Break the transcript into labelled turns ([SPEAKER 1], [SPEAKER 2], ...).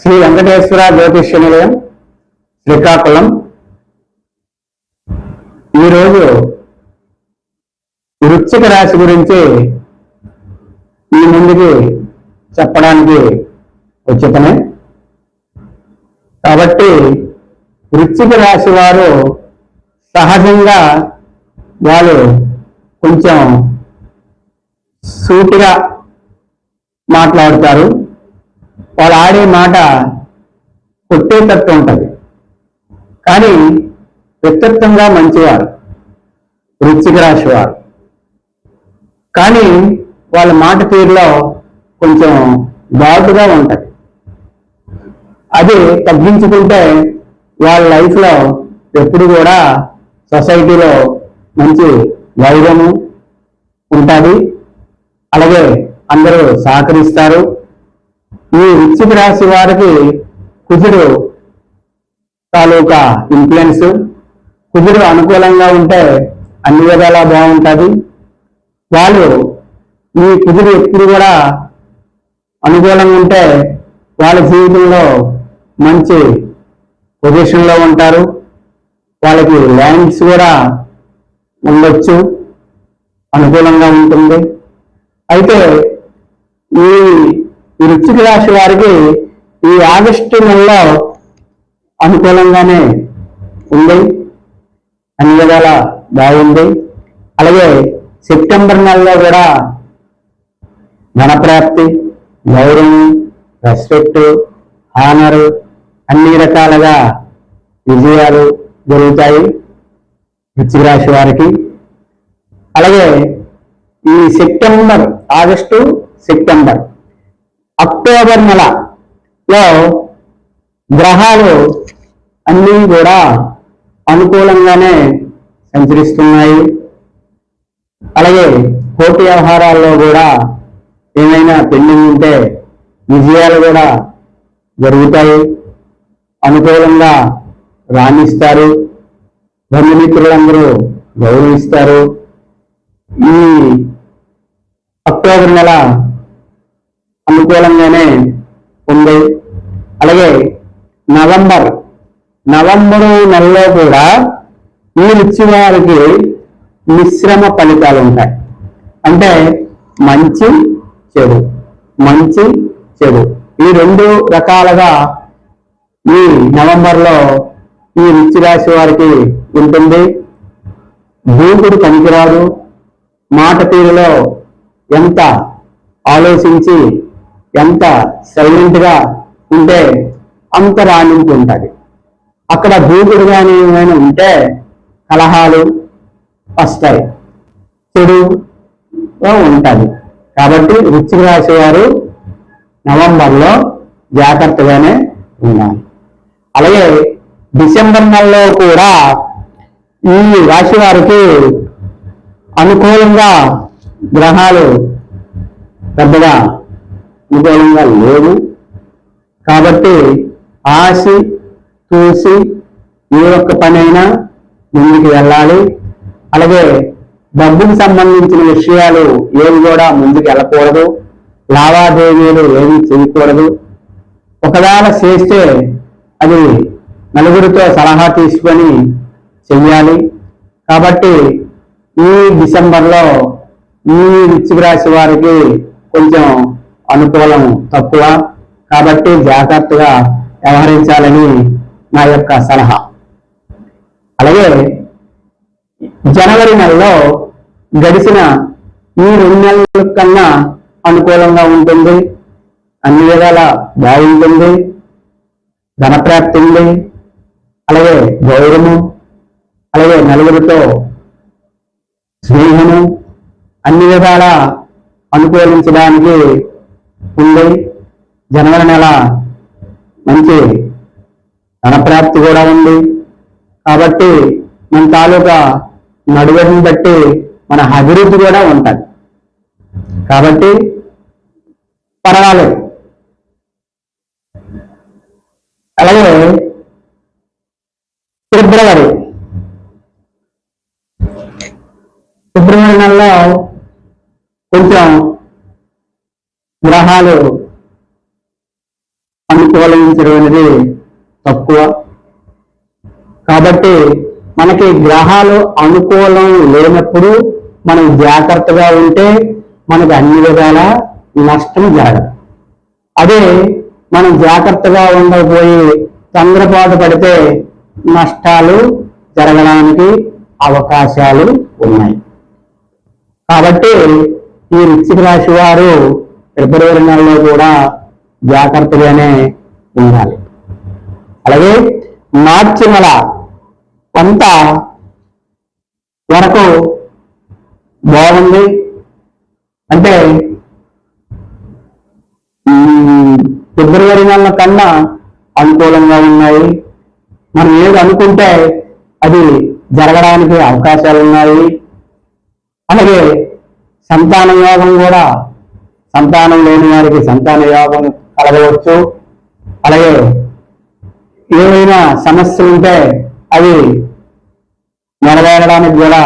[SPEAKER 1] శ్రీ వెంకటేశ్వర జ్యోతిష్య నిలయం శ్రీకాకుళం. ఈరోజు వృచ్చిక రాశి గురించి ఈ ముందుకి చెప్పడానికి ఉచితమే. కాబట్టి వృచ్చిక రాశి వారు సహజంగా వాళ్ళు కొంచెం సూటిగా మాట్లాడతారు. వాళ్ళు ఆడే మాట కొట్టేటట్టు ఉంటుంది కానీ వ్యక్తిత్వంగా మంచివారు వృశ్చిక రాశి వారు కానీ వాళ్ళ మాట తీరులో కొంచెం ఘాటుగా ఉంటుంది. అది తగ్గించుకుంటే వాళ్ళ లైఫ్లో ఎప్పుడు కూడా సొసైటీలో మంచి గౌరవము ఉంటుంది. అలాగే అందరూ సహకరిస్తారు. ఈ వృశ్చిక రాశి వారికి కుజుడు తాలూకా ఇన్ఫ్లుయెన్స్ కుజుడు అనుకూలంగా ఉంటే అన్ని విధాలా బాగుంటుంది. వాళ్ళు ఈ కుజుడు ఎప్పుడు కూడా అనుకూలంగా ఉంటే వాళ్ళ జీవితంలో మంచి పొజిషన్లో ఉంటారు. వాళ్ళకి ల్యాండ్స్ కూడా ఉండొచ్చు అనుకూలంగా ఉంటుంది. అయితే ఈ ఈ వృశ్చిక రాశి వారికి ఈ ఆగస్టు నెలలో అనుకూలంగానే ఉంది. అన్ని విధాల బాగుంది. అలాగే సెప్టెంబర్ నెలలో కూడా ధనప్రాప్తి గౌరవం రెస్పెక్ట్ హానర్ అన్ని రకాలుగా విజయాలు జరుగుతాయి వృశ్చిక రాశి వారికి. అలాగే ఈ సెప్టెంబర్ ఆగస్టు సెప్టెంబర్ అక్టోబర్ నెలలో గ్రహాలు అన్నీ కూడా అనుకూలంగానే సంచరిస్తున్నాయి. అలాగే కోటి వ్యవహారాల్లో కూడా ఏమైనా పెండింగ్ ఉంటే విజయాలు కూడా జరుగుతాయి. అనుకూలంగా రాణిస్తారు. బంధుమిత్రులందరూ గౌరవిస్తారు. ఈ అక్టోబర్ నెల అనుకూలంగానే ఉంది. అలాగే నవంబర్ నవంబరు నెలలో కూడా ఈ వృత్తి వారికి మిశ్రమ ఫలితాలు ఉంటాయి. అంటే మంచి చెడు మంచి చెడు. ఈ రెండు రకాలుగా ఈ నవంబర్లో ఈ వృత్తి రాశి వారికి ఉంటుంది. దూకుడు పనికిరాదు. మాట తీరులో ఎంత ఆలోచించి ఎంత సైలెంట్గా ఉంటే అంత రాణింపు ఉంటుంది. అక్కడ దూకుడు కానీ ఏమైనా ఉంటే కలహాలు వస్తాయి. చెడు ఉంటుంది. కాబట్టి వృశ్చిక రాశి వారు నవంబర్లో జాగ్రత్తగానే ఉండాలి. అలాగే డిసెంబర్ నెలలో కూడా ఈ రాశి వారికి అనుకూలంగా గ్రహాలు పెద్దగా అనుకూలంగా లేవు కాబట్టి ఆసి చూసి ఏ ఒక్క పనైనా ముందుకు వెళ్ళాలి. అలాగే డబ్బుకు సంబంధించిన విషయాలు ఏవి కూడా ముందుకు వెళ్ళకూడదు. లావాదేవీలు ఏమీ చేయకూడదు. ఒకవేళ చేస్తే అది నలుగురితో సలహా తీసుకొని చెయ్యాలి. కాబట్టి ఈ డిసెంబర్లో ఈ వృశ్చిక రాశి వారికి కొంచెం అనుకూలం తక్కువ. కాబట్టి జాగ్రత్తగా వ్యవహరించాలని నా యొక్క సలహా. అలాగే జనవరి నెలలో గడిచిన ఈ రెండు నెలల కన్నా అనుకూలంగా ఉంటుంది. అన్ని విధాల బాగుంటుంది. ధనప్రాప్తి ఉంది. అలాగే గౌరవము. అలాగే నలుగురితో స్నేహము. అన్ని విధాల అనుకూలించడానికి ఉంది జనవరి నెల మంచి ధనప్రాప్తి కూడా ఉంది. కాబట్టి మన తాలూకా నడువడిని బట్టి మన అభివృద్ధి కూడా ఉంటుంది. కాబట్టి పర్వాలేదు. అలాగే ఫిబ్రవరి ఫిబ్రవరి నెలలో కొంచెం గ్రహాలు అనుకూలించడం అనేది తక్కువ. కాబట్టి మనకి గ్రహాలు అనుకూలం లేనప్పుడు మనం జాగ్రత్తగా ఉంటే మనకి అన్ని విధాల నష్టం జరగదు. అదే మనం జాగ్రత్తగా ఉండకపోయి తొందరపాటు పడితే నష్టాలు జరగడానికి అవకాశాలు ఉన్నాయి. కాబట్టి ఈ వృశ్చిక రాశి వారు ఫిబ్రవరి నెలలో కూడా జాగ్రత్తగానే ఉండాలి. అలాగే మార్చి నెల కొంత వరకు బాగుంది. అంటే ఫిబ్రవరి నెల కన్నా అనుకూలంగా ఉన్నాయి. మనం ఏది అనుకుంటే అది జరగడానికి అవకాశాలు ఉన్నాయి అలాగే సంతాన యోగం కూడా సంతానం లేని వారికి సంతాన యోగం కలగవచ్చు. అలాగే ఏమైనా సమస్యలు ఉంటే అవి నెరవేరడానికి కూడా